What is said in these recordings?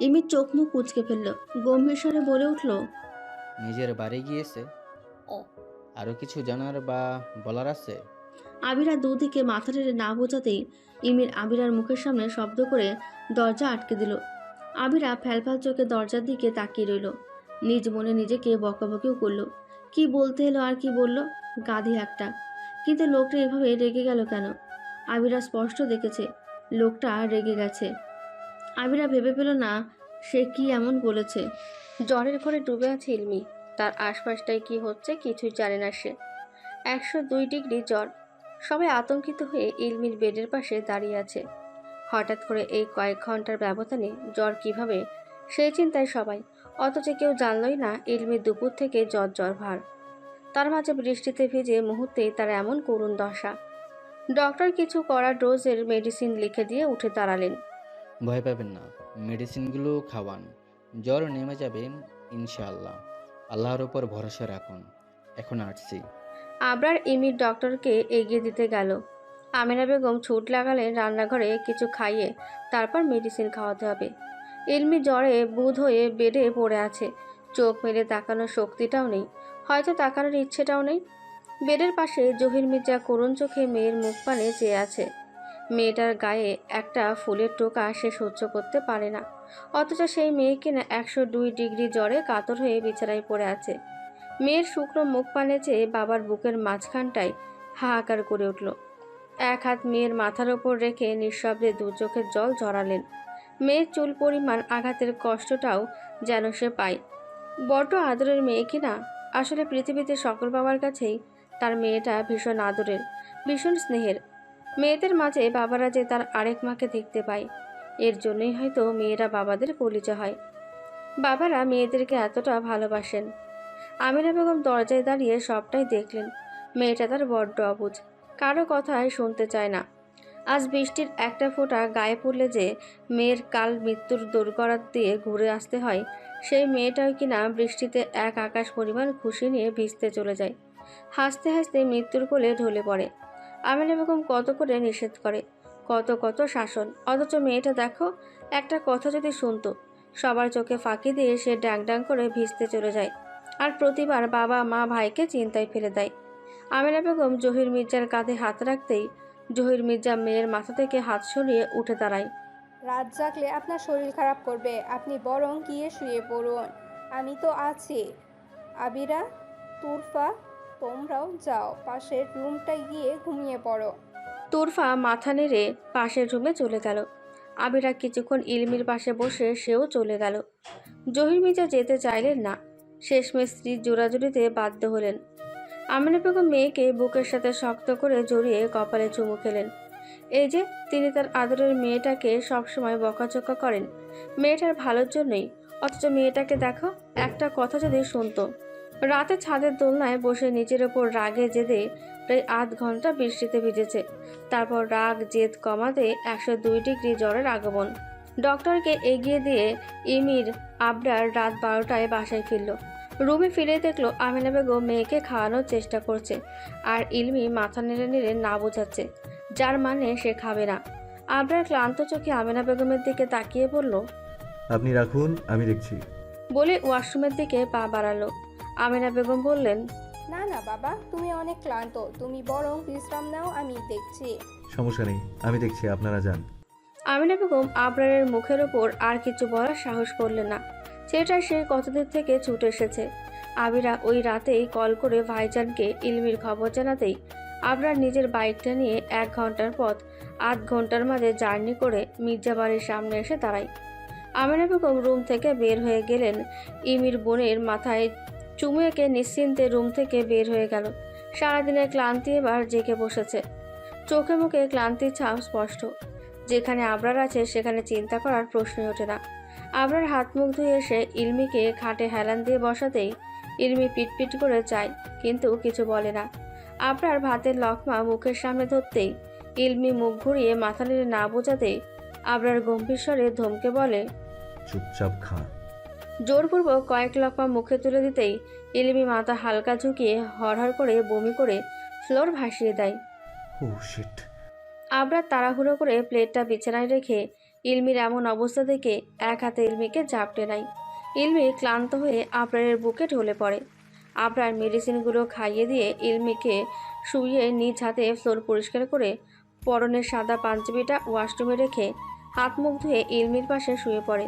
ইমির চোখ মুখ কুচকে ফেলল। গম্ভীর স্বরে বলে উঠল নিজের বাড়ি গিয়েছে? ও। আরও কিছু জানার বা বলার আছে? আবিরা দুদিকে মাথা টেনে না বোঝাতেই ইমির আবিরার মুখের সামনে শব্দ করে দরজা আটকে দিল। আবিরা ফ্যালফাল চোখে দরজার দিকে তাকিয়ে রইল। নিজ মনে নিজেকে বকাবকিও করল। কি বলতে এলো আর কি বলল? গাধি একটা। কিন্তু লোকটা এভাবে রেগে গেল কেন? আবিরা স্পষ্ট দেখেছে লোকটা রেগে গেছে। আবিরা ভেবে পেল না সে কি এমন বলেছে। জ্বরের ঘরে ডুবে আছে ইলমি। তার আশপাশটায় কি হচ্ছে কিছুই জানে না সে। একশো দুই ডিগ্রি জ্বর। সবাই আতঙ্কিত হয়ে ইলমির বেডের পাশে দাঁড়িয়ে আছে। হঠাৎ করে এই কয়েক ঘণ্টার ব্যবধানে জ্বর কীভাবে? সেই চিন্তায় সবাই। অথচ কেউ জানলই না ইলমির দুপুর থেকে জ্বর জ্বর ভার। তার মাঝে বৃষ্টিতে ভিজে মুহূর্তেই তার এমন করুণ দশা। ডক্টর কিছু কড়া ডোজের মেডিসিন লিখে দিয়ে উঠে দাঁড়ালেন। ভয় পাবেন না। মেডিসিনগুলো খাওয়ান। জ্বর নেমে যাবে, ইনশাআল্লাহ। আল্লাহর ওপর ভরসা রাখুন। এখন আসছি। আবরার ইমির ডক্টরকে এগিয়ে দিতে গেল। আমিনা বেগম ছুট লাগালেন রান্নাঘরে কিছু খাইয়ে তারপর মেডিসিন খাওয়াতে হবে। ইলমি জ্বরে বুধ হয়ে বেডে পড়ে আছে। চোখ মেলে তাকানোর শক্তিটাও নেই। হয়তো তাকানোর ইচ্ছেটাও নেই। বেডের পাশে জহির মির্জা করুণ চোখে মেয়ের মুখ পানে চেয়ে আছে। মেয়েটার গায়ে একটা ফুলের টোকা সে সহ্য করতে পারে না। অথচ সেই মেয়ে কিনা একশো দুই ডিগ্রি জ্বরে কাতর হয়ে বিছানায় পড়ে আছে। মেয়ের শুকনো মুখ পানে চেয়ে বাবার বুকের মাঝখানটায় হাহাকার করে উঠল। এক হাত মেয়ের মাথার ওপর রেখে নিঃশব্দে দু চোখের জল ঝরালেন। মেয়ের চুল পরিমাণ আঘাতের কষ্টটাও যেন সে পায়। বড্ড আদরের মেয়ে কিনা? আসলে পৃথিবীতে সকল বাবার কাছেই তার মেয়েটা ভীষণ আদরের, ভীষণ স্নেহের। মেয়েদের মাঝে বাবারা যে তার আরেক মাকে দেখতে পায়, এর জন্যই হয়তো মেয়েরা বাবাদের পরিচয় হয়। বাবারা মেয়েদেরকে এতটা ভালোবাসেন। আমিনা বেগম দরজায় দাঁড়িয়ে সবটাই দেখলেন। মেয়েটা তার বড্ড অবুজ, কারও কথায় শুনতে চায় না। আজ বৃষ্টির একটা ফোঁটা গায়ে পড়লে যে মেয়ের কাল মৃত্যুর দোরগড়াত দিয়ে ঘুরে আসতে হয়, সেই মেয়েটাও কিনা বৃষ্টিতে এক আকাশ পরিমাণ খুশি নিয়ে ভিজতে চলে যায়। হাসতে হাসতে মৃত্যুর কোলে ঢলে পড়ে। আমিনা বেগম কত করে নিষেধ করে? কত কত শাসন? অথচ মেয়েটা দেখো, একটা কথা যদি শুনতো, সবার চোখে ফাঁকি দিয়ে সে ড্যাং ড্যাং করে ভিজতে চলে যায় আর প্রতিবার বাবা, মা, ভাইকে চিন্তায় ফেলে দেয়। আমিনা বেগম জহির মির্জার কাঁধে হাত রাখতেই জহির মির্জা মেয়ের মাথা থেকে হাত সরিয়ে উঠে দাঁড়ায়। রাত জাগলে আপনার শরীর খারাপ করবে, আপনি বরং গিয়ে শুয়ে পড়ুন। আমি তো আছি। আবিরা, তুরফা তোমরাও যাও, পাশের রুমটায় গিয়ে ঘুমিয়ে পড়ো। তোরফা মাথা নেড়ে পাশের রুমে চলে গেল। আবিরা কিছুক্ষণ ইলমির পাশে বসে সেও চলে গেল। জহির মির্জা যেতে চাইলেন না। শেষমেশ স্ত্রীর জোড়াজুড়িতে বাধ্য হলেন। আমিনা বেগম মেয়েকে বুকের সাথে শক্ত করে জড়িয়ে কপালে চুমু খেলেন। এই যে, তিনি তার আদরের মেয়েটাকে সবসময় বকাচকা করেন। মেয়েটার ভালোর জন্যই। অথচ মেয়েটাকে দেখো, একটা কথা যদি শুনতো। রাতে ছাদের দোলনায় বসে নিজের ওপর রাগে জেদে প্রায় আধ ঘণ্টা বৃষ্টিতে ভিজেছে। তারপর রাগ জেদ কমাতে একশো দুই ডিগ্রি জ্বরের আগমন। ডক্টরকে এগিয়ে দিয়ে ইমির আবরার রাত বারোটায় বাসায় ফিরল। রুমে ফিরে দেখল আমিনা বেগম মেয়েকে খাওয়ানোর চেষ্টা করছে আর ইলমি মাথা নেড়ে নেড়ে না বোঝাচ্ছে যার মানে সে খাবে না। আবরার ক্লান্ত চোখে আমিনা বেগমের দিকে তাকিয়ে বলল আপনি রাখুন আমি দেখছি। বলে ওয়াশরুমের দিকে পা বাড়ালো। আমিনা বেগম বললেন না না বাবা তুমি অনেক ক্লান্ত। তুমি বরং বিশ্রাম নাও আমি দেখছি। সমস্যা নেই আমি দেখছি আপনারা যান। আমিনা বেগম আবরারের মুখের ওপর আর কিছু বলার সাহস করলেন না। সেটা সে কতদিন থেকে ছুটে এসেছে। আবিরা ওই রাতেই কল করে ভাইজানকে ইলমির খবর জানাতেই আবরার নিজের বাইকটা নিয়ে এক ঘণ্টার পথ আধ ঘণ্টার মাঝে জার্নি করে মির্জা বাড়ির সামনে এসে দাঁড়ায়। আমিনা বেগম রুম থেকে বের হয়ে গেলেন ইমির বোনের মাথায় চুমু এঁকে নিশ্চিন্তে রুম থেকে বের হয়ে গেল। সারাদিনের ক্লান্তি এবার জেগে বসেছে। চোখে মুখে ক্লান্তির ছাপ স্পষ্ট। যেখানে আবরার আছে, সেখানে চিন্তা করার প্রশ্নই ওঠে না। আবরার হাত মুখ ধুয়ে এসে ইলমিকে খাটে হেলান দিয়ে বসাতেই ইলমি পিটপিট করে চায়, কিন্তু কিছু বলে না। আবরার ভাতের লকমা মুখের সামনে ধরতেই ইলমি মুখ ঘুরিয়ে মাথা নেড়ে না বোঝাতেই আবরার গম্ভীর স্বরে ধমকে বলে, চুপচাপ খা। জোরপূর্বক কয়েক লকমা মুখে তুলে দিতেই ইলমি মাথা হালকা ঝুঁকিয়ে হরহর করে বমি করে ফ্লোর ভাসিয়ে দেয়। ও শিট আবরার তাড়াহুড়ো করে প্লেটটা বিছানায় রেখে ইলমির এমন অবস্থা দেখে এক হাতে ইলমিকে ঝাপটে নাই ইলমি ক্লান্ত হয়ে আবরারের বুকে ঢলে পড়ে। আবরার মেডিসিনগুলো খাইয়ে দিয়ে ইলমিকে শুয়ে নিজ হাতে ফ্লোর পরিষ্কার করে পরনের সাদা পাঞ্জাবিটা ওয়াশরুমে রেখে হাত মুখ ধুয়ে ইলমির পাশে শুয়ে পড়ে।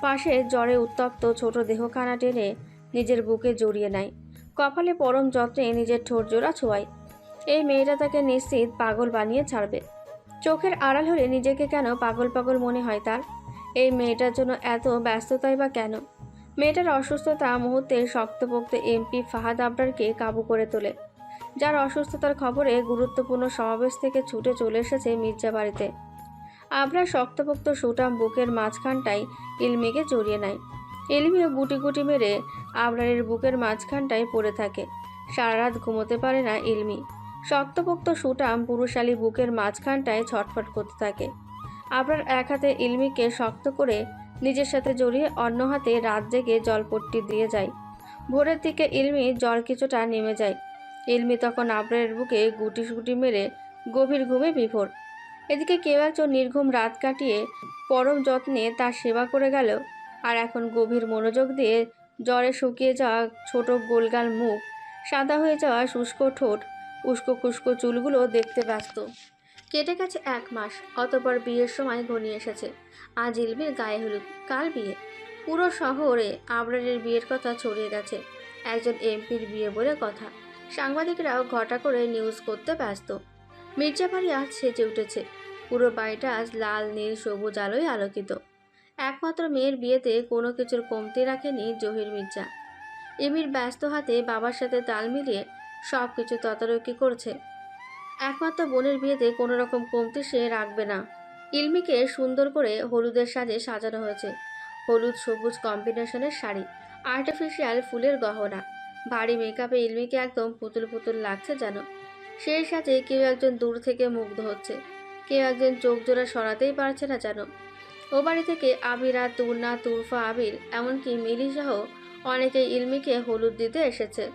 পাশে জ্বরে উত্তপ্ত ছোট দেহখানা টেনে নিজের বুকে জড়িয়ে নেয়। কপালে পরম যত্নে নিজের ঠোঁট জোড়া ছোঁয়ায়। এই মেয়েটা তাকে নিশ্চিত পাগল বানিয়ে ছাড়বে। চোখের আড়াল হলে নিজেকে কেন পাগল পাগল মনে হয় তার? এই মেয়েটার জন্য এত ব্যস্ততাই বা কেন? মেয়েটার অসুস্থতা মুহূর্তে শক্তপোক্ত এমপি ফাহাদ আবরারকে কাবু করে তোলে। যার অসুস্থতার খবরে গুরুত্বপূর্ণ সমাবেশ থেকে ছুটে চলে এসেছে মির্জা বাড়িতে। আবরার শক্তপোক্ত সুটাম বুকের মাঝখানটায় ইলমিকে জড়িয়ে নেয়। ইলমিও গুটি গুটি মেরে আবরারের বুকের মাঝখানটায় পড়ে থাকে। সারা রাত ঘুমোতে পারে না ইলমি শক্তপোক্ত সুটাম পুরুষালী বুকের মাঝখানটায় ছটফট করতে থাকে। আবরার এক হাতে ইলমিকে শক্ত করে নিজের সাথে জড়িয়ে অন্য হাতে রাত জেগে জলপট্টি দিয়ে যায়। ভোরের দিকে ইলমি জ্বর কিছুটা নেমে যায়। ইলমি তখন আবরারের বুকে গুটি গুটি মেরে গভীর ঘুমে বিভোর। এদিকে কেউ একজন নির্ঘুম রাত কাটিয়ে পরম যত্নে তার সেবা করে গেল, আর এখন গভীর মনোযোগ দিয়ে জ্বরে শুকিয়ে যাওয়া ছোট গোলগাল মুখ, সাদা হয়ে যাওয়া শুষ্ক ঠোঁট, উস্কো খুস্কো চুলগুলো দেখতে ব্যস্ত। কেটে গেছে এক মাস, অতপর বিয়ের সময় ঘনিয়ে এসেছে। আজ ইলমির গায়ে হলুদ, কাল বিয়ে। পুরো শহরে আবরারের বিয়ের কথা ছড়িয়ে গেছে, একজন এমপির বিয়ে বলে কথা। সাংবাদিকরাও ঘটা করে নিউজ করতে ব্যস্ত। মির্জা বাড়ি আজ সেজে উঠেছে। পুরো বাড়িটা আজ লাল, নীল, সবুজ আলোয় আলোকিত। একমাত্র মেয়ের বিয়েতে কোনো কিছুর কমতি রাখেনি জহির মির্জা। এমির ব্যস্ত হাতে বাবার সাথে তাল মিলিয়ে সব কিছু তদারকি করছে। একমাত্র বোনের বিয়েতে কোনো রকম কমতি সে রাখবে না। ইলমিকে সুন্দর করে হলুদের সাজে সাজানো হয়েছে। হলুদ, সবুজ কম্বিনেশনের শাড়ি আর্টিফিশিয়াল ফুলের গহনা। ভারী মেকআপে ইলমিকে একদম পুতুল পুতুল লাগছে যেন। সেই সাথে কেউ একজন দূর থেকে মুগ্ধ হচ্ছে। কেউ একজন চোখ জোড়া সরাতেই পারছে না যেন। ও বাড়ি থেকে আবিরা তুর্না তুরফা, আবির, এমনকি মিলিসহ অনেকে ইলমিকে হলুদ দিতে এসেছে।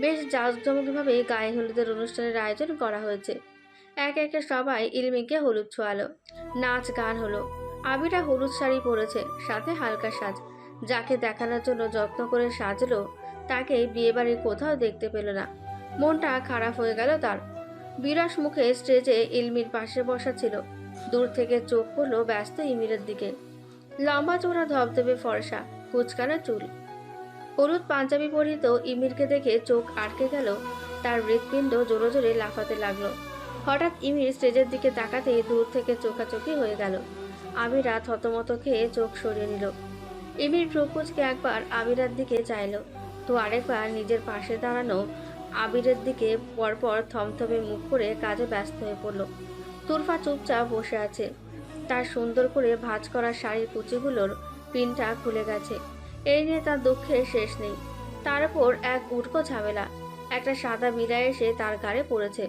বেশ জাঁকজমকভাবে গায়ে হলুদের অনুষ্ঠানের আয়োজন করা হয়েছে। এক একে সবাই ইলমিকে হলুদ ছোঁয়ালো। নাচ গান হলো। আবিরা হলুদ শাড়ি পরেছে, সাথে হালকা সাজ। যাকে দেখানোর জন্য যত্ন করে সাজলো, তাকে বিয়েবাড়ির কোথাও দেখতে পেল না। মনটা খারাপ হয়ে গেল তার। বিরাস মুখে স্টেজে ইলমির পাশে বসা ছিল। দূর থেকে চোখ পড়ল ব্যস্ত ইমিরের দিকে। লম্বা চোরা ধবধবে ফর্সা কুচকানো চুল। হলুদ পাঞ্জাবি পরিহিত ইমিরকে দেখে চোখ আটকে গেল। তার হৃৎপিণ্ড জোরে জোরে লাফাতে লাগল। হঠাৎ ইমির স্টেজের দিকে তাকাতে দূর থেকে চোখাচোখি হয়ে গেল। আমিরা থতমত খেয়ে চোখ সরিয়ে নিল। ইমির প্রকুচকে একবার আবিরার দিকে চাইলো। তো আরেকবার নিজের পাশে দাঁড়ানো আবিরের দিকে পরপর থমথমে মুখ করে কাজে ব্যস্ত হয়ে পড়ল। তুরফা চুপচাপ বসে আছে। তার সুন্দর করে ভাঁজ করা শাড়ির কুচিগুলোর পিনটা খুলে গেছে। এই নিয়ে তার দুঃখের শেষ নেই। তার উপর এক উটকো ঝামেলা। একটা সাদা বিদায় এসে তার গাড়ে পড়েছে।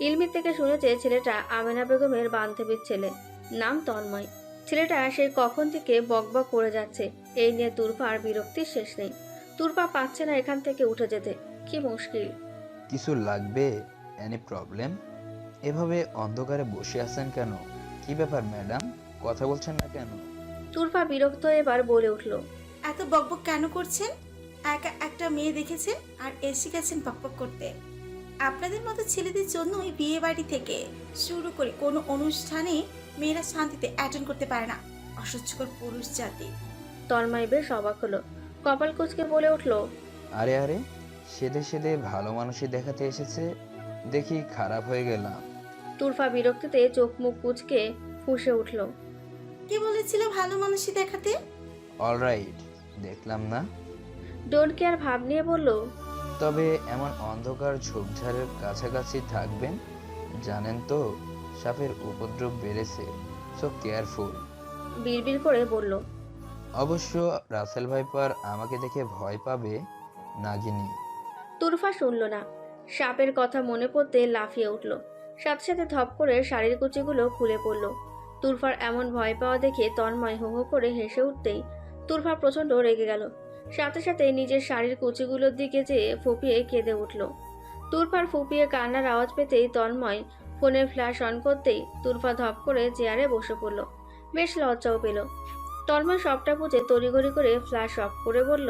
ইলমির থেকে শুনেছে ছেলেটা আমেনা বেগমের বান্ধবীর ছেলে। নাম তন্ময়। ছেলেটা সে কখন থেকে বকবক করে যাচ্ছে। এই নিয়ে তুরফার বিরক্তির শেষ নেই। তুরফা পাচ্ছে না এখান থেকে উঠে যেতে। কি মুশকিল? কিছু লাগবে? এনি প্রবলেম এভাবে অন্ধকারে বসে আছেন কেন? কি ব্যাপার ম্যাডাম? কথা বলছেন না কেন? তুরফা বিরক্ত এবার বলে উঠল এত বকবক কেন করছেন? একা একটা মেয়ে দেখেছেন আর এসে গেছেন বকবক করতে। আপনাদের মতো ছেলেদের জন্য ওই বিয়ে বাড়ি থেকে শুরু করে কোনো অনুষ্ঠানে মেয়েরা শান্তিতে অ্যাটেন্ড করতে পারে না। অসহ্যকর পুরুষ জাতি। তন্ময় বেশ অবাক হলো। কপাল কুচকে বলে উঠল আরে আরে সেদে সেদে ভালো মানুষই দেখাতে এসেছে। দেখি খারাপ হয়ে গেলাম। তুরফা বিরক্তিতে চোখ মুখ কুচকে ফুঁসে উঠল। কে বলেছিল ভালো মানুষই দেখাতে? অলরাইট দেখলাম না। ডোন্ট কেয়ার ভাব নিয়ে বলল তবে এমন অন্ধকার ঝোপঝাড়ের কাছাকাছি থাকবেন? জানেন তো সাপের উপদ্রব বেড়েছে সো কেয়ারফুল বিড়বিড় করে বলল অবশ্য রাসেল ভাইপার আমাকে দেখে ভয় পাবে নাগিনী। তুরফা শুনল না। সাপের কথা মনে পড়তে লাফিয়ে উঠল। সাথে সাথে ধপ করে শাড়ির কুচিগুলো খুলে পড়ল। তুরফার এমন ভয় পাওয়া দেখে তন্ময় হো হো করে হেসে উঠতেই তুরফা প্রচণ্ড রেগে গেল। সাথে সাথে নিজের শাড়ির কুচিগুলোর দিকে যেয়ে ফুপিয়ে কেঁদে উঠল। তুরফার ফুপিয়ে কান্নার আওয়াজ পেতেই তন্ময় ফোনের ফ্ল্যাশ অন করতেই তুরফা ধপ করে চেয়ারে বসে পড়ল। বেশ লজ্জাও পেল। তন্ময় সবটা বুঝে তড়িঘড়ি করে ফ্ল্যাশ অফ করে বলল,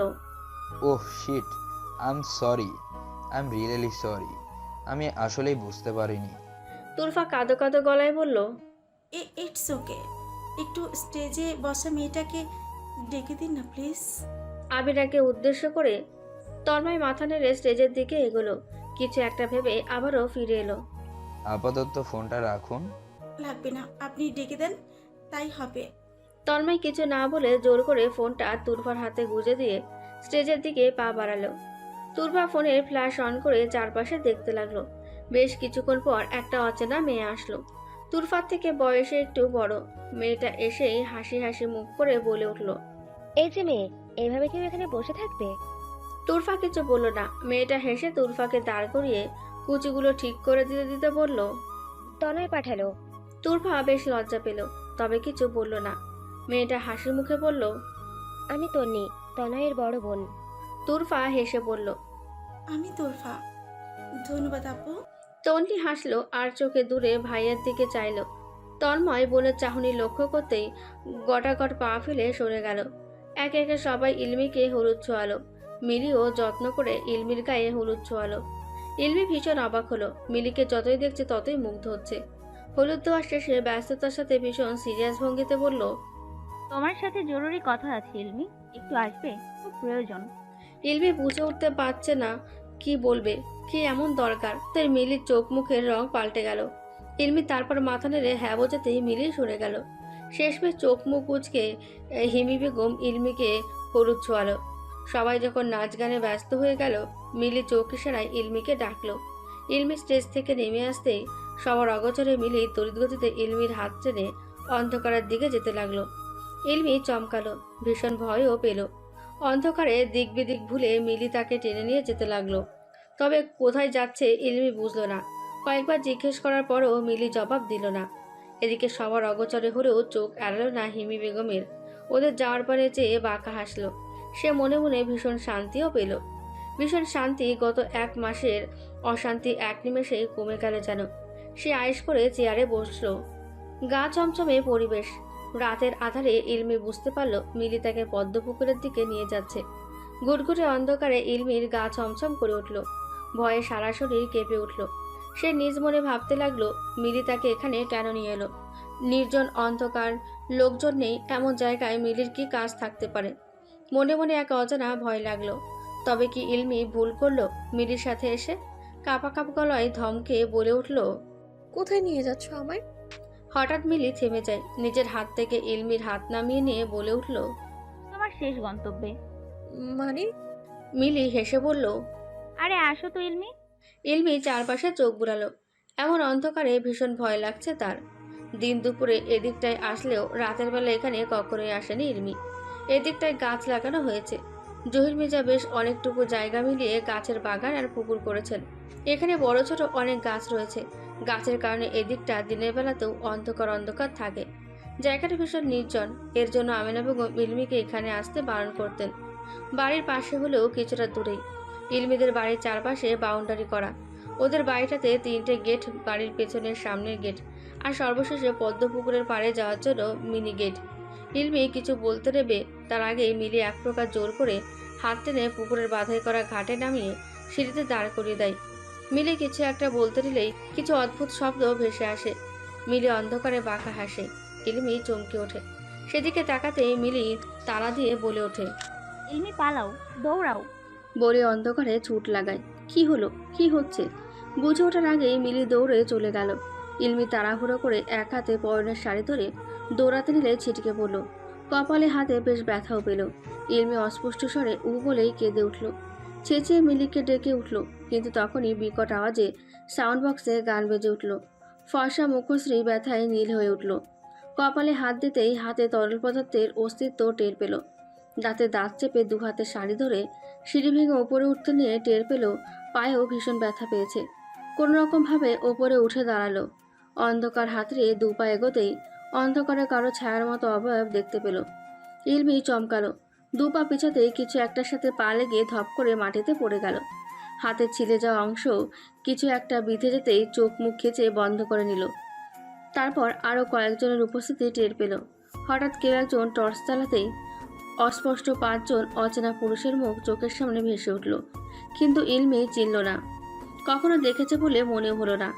ওহ shit I am sorry I am really sorry আমি আসলেই বুঝতে পারিনি। তুরফা কাঁদো কাঁদো গলায় বলল এ ইটস ওকে একটু স্টেজে বসা মেয়েটাকে ডেকে দিন না প্লিজ আবিরাকে উদ্দেশ্য করে তন্ময় মাথা নেড়ে স্টেজের দিকে এগোলো। কিছু একটা ভেবে আবারও ফিরে এলো। আপাতত ফোনটা রাখুন। লাগবে না আপনি ডেকে দেন তাই হবে। তন্ময় কিছু না বলে জোর করে ফোনটা তুরফার হাতে গুজে দিয়ে স্টেজের দিকে পা বাড়ালো। তুরফা ফোনের ফ্ল্যাশ অন করে চারপাশে দেখতে লাগল। বেশ কিছুক্ষণ পর একটা অচেনা মেয়ে আসলো। তুরফার থেকে বয়সে একটু বড়। মেয়েটা এসেই হাসি হাসি মুখ করে বলে উঠল এই যে মেয়ে এইভাবে কেউ এখানে বসে থাকবে? তুরফা কিছু বলল না। মেয়েটা হেসে তুরফাকে দাঁড় করিয়ে কুচিগুলো ঠিক করে দিতে দিতে বলল তনয় পাঠালো। তুরফা বেশ লজ্জা পেল তবে কিছু বলল না। মেয়েটা হাসি মুখে বলল আমি তন্নি তনয়ের বড় বোন। তুরফা হেসে বলল আমি তোরফা। ধন্যবাদ আপু। তন্নি হাসলো আর চোখে দূরে ভাইয়ের দিকে চাইলো। তন্ময় বোনের চাহনি লক্ষ্য করতেই গটাগট পা ফেলে সরে গেল। একে একে সবাই ইলমিকে হলুদ ছোয়ালো। মিলিও যত্ন করে ইলমির গায়ে হলুদ ছোয়ালো। ইলমি ভীষণ অবাক হলো। মিলিকে যতই দেখছে ততই মুগ্ধ হচ্ছে। হলুদ দেওয়া শেষে ব্যস্ততার সাথে ভীষণ সিরিয়াস ভঙ্গিতে বলল তোমার সাথে জরুরি কথা আছে ইলমি। একটু আসবে? খুব প্রয়োজন। ইলমি বুঝে উঠতে পারছে না কি বলবে, কি এমন দরকার? তাই মিলির চোখ মুখের রং পাল্টে গেল। ইলমি তারপর মাথা নেড়ে হ্যাঁ বোঝাতেই মিলি সরে গেল। শেষমেশ চোখ মুখ উচকে হিমি বেগম ইলমিকে হলুদ ছোয়ালো। সবাই যখন নাচ গানে ব্যস্ত হয়ে গেল, মিলি চোখ ইশারায় ইলমিকে ডাকলো। ইলমি স্টেজ থেকে নেমে আসতেই সবার অগচরে মিলি তড়িৎগতিতে ইলমির হাত টেনে অন্ধকারের দিকে যেতে লাগল। ইলমি চমকালো, ভীষণ ভয়ও পেল। অন্ধকারে দিক বিদিক ভুলে মিলি তাকে টেনে নিয়ে যেতে লাগল। তবে কোথায় যাচ্ছে ইলমি বুঝলো না। কয়েকবার জিজ্ঞেস করার পরও মিলি জবাব দিল না। এদিকে সবার অগচরে হলেও চোখ এড়ালো না হিমি বেগমের। ওদের যাওয়ার পরে চেয়ে বাঁকা হাসলো, সে মনে মনে ভীষণ শান্তিও পেল। ভীষণ শান্তি গত এক মাসের অশান্তি এক নিমেষেই কমে গেল যেন। সে আয়েস করে চেয়ারে বসল। গা চমচমে পরিবেশ। রাতের আধারে ইলমি বুঝতে পারল মিলি তাকে পদ্মপুকুরের দিকে নিয়ে যাচ্ছে। গুটগুটে অন্ধকারে ইলমির গা ছমছম করে উঠল। ভয়ে সারা শরীর কেঁপে উঠল। সে নিজ মনে ভাবতে লাগল, মিলি তাকে এখানে কেন নিয়ে এলো? নির্জন অন্ধকার লোকজন নেই, এমন জায়গায় মিলির কি কাজ থাকতে পারে? মনে মনে এক অজানা ভয় লাগল। তবে কি ইলমি ভুল করল মিলির সাথে এসে? কাপা কাপ গলায় ধমকে বলে উঠল, কোথায় নিয়ে যাচ্ছ আমায়? হঠাৎ মিলি থেমে যায়। নিজের হাত থেকে ইলমির হাত নামিয়ে নিয়ে বলে উঠল তোমার শেষ গন্তব্যে। মানে? মিলি হেসে বলল আরে আসো তো ইলমি ইলমি চারপাশে চোখ বুলালো। এমন অন্ধকারে ভীষণ ভয় লাগছে তার। দিন দুপুরে এদিকটায় আসলেও রাতের বেলা এখানে কখনোই আসেনি ইলমি এদিকটায় গাছ লাগানো হয়েছে। জহির মির্জা বেশ অনেকটুকু জায়গা মিলিয়ে গাছের বাগান আর পুকুর করেছেন। এখানে বড় ছোট অনেক গাছ রয়েছে। গাছের কারণে এদিকটা দিনের বেলাতেও অন্ধকার অন্ধকার থাকে। জায়গাটা ভীষণ নির্জন। এর জন্য আমিনা বেগম ইলমিকে এখানে আসতে বারণ করতেন। বাড়ির পাশে হলেও কিছুটা দূরেই। ইলমিদের বাড়ির চারপাশে বাউন্ডারি করা। ওদের বাড়িটাতে তিনটে গেট, বাড়ির পেছনের সামনের গেট আর সর্বশেষে পদ্মপুকুরের পাড়ে যাওয়ার জন্য মিনি গেট। ইলমি কিছু বলতে নেবে, তার আগে মিলি এক প্রকার জোর করে হাত টেনে পুকুরের বাধাই করা ঘাটে নামিয়ে সিঁড়িতে দাঁড় করিয়ে দেয়। মিলি কিছু একটা বলতে দিলেই কিছু অদ্ভুত শব্দ ভেসে আসে। মিলি অন্ধকারে বাঁকা হাসে। ইলমি চমকে ওঠে। সেদিকে তাকাতেই মিলি তালা দিয়ে বলে ওঠে ইলমি পালাও দৌড়াও। বলে অন্ধকারে ছুট লাগায়। কি হলো? কি হচ্ছে? বুঝে ওঠার আগেই মিলি দৌড়ে চলে গেল। ইলমি তাড়াহুড়ো করে এক হাতে পরনের শাড়ি ধরে দৌড়াতে নিলে ছিটকে পড়ল। কপালে হাতে বেশ ব্যথাও পেল। ইলমি অস্পষ্ট স্বরে উ বলেই কেঁদে উঠল। চেঁচিয়ে মিলিকে ডেকে উঠল, কিন্তু তখনই বিকট আওয়াজে সাউন্ড বক্সে গান বেজে উঠল। ফর্সা মুখশ্রী ব্যথায় নীল হয়ে উঠল। কপালে হাত দিতেই হাতে তরল পদার্থের অস্তিত্ব টের পেল। দাঁতে দাঁত চেপে দু হাতে শাড়ি ধরে সিঁড়ি ভেঙে ওপরে উঠতে নিয়ে টের পেল, পায়েও ভীষণ ব্যথা পেয়েছে। কোনো রকমভাবে ওপরে উঠে দাঁড়াল। অন্ধকার হাতড়ে দু পা এগোতেই অন্ধকারে কারও ছায়ার মতো অবয়ব দেখতে পেল। ইলমি চমকালো দু পা পিছাতেই কিছু একটার সাথে পা লেগে ধপ করে মাটিতে পড়ে গেল। হাতে ছিলে যাওয়া অংশ কিছু একটা বিঁধে যেতেই চোখ মুখ খেচে বন্ধ করে নিল। তারপর আরও কয়েকজনের উপস্থিতি টের পেল। হঠাৎ কেউ একজন টর্চ চালাতেই অস্পষ্ট পাঁচজন অচেনা পুরুষের মুখ চোখের সামনে ভেসে উঠল। কিন্তু ইলমি চিনল না। কখনো দেখেছে বলে মনে হলো না।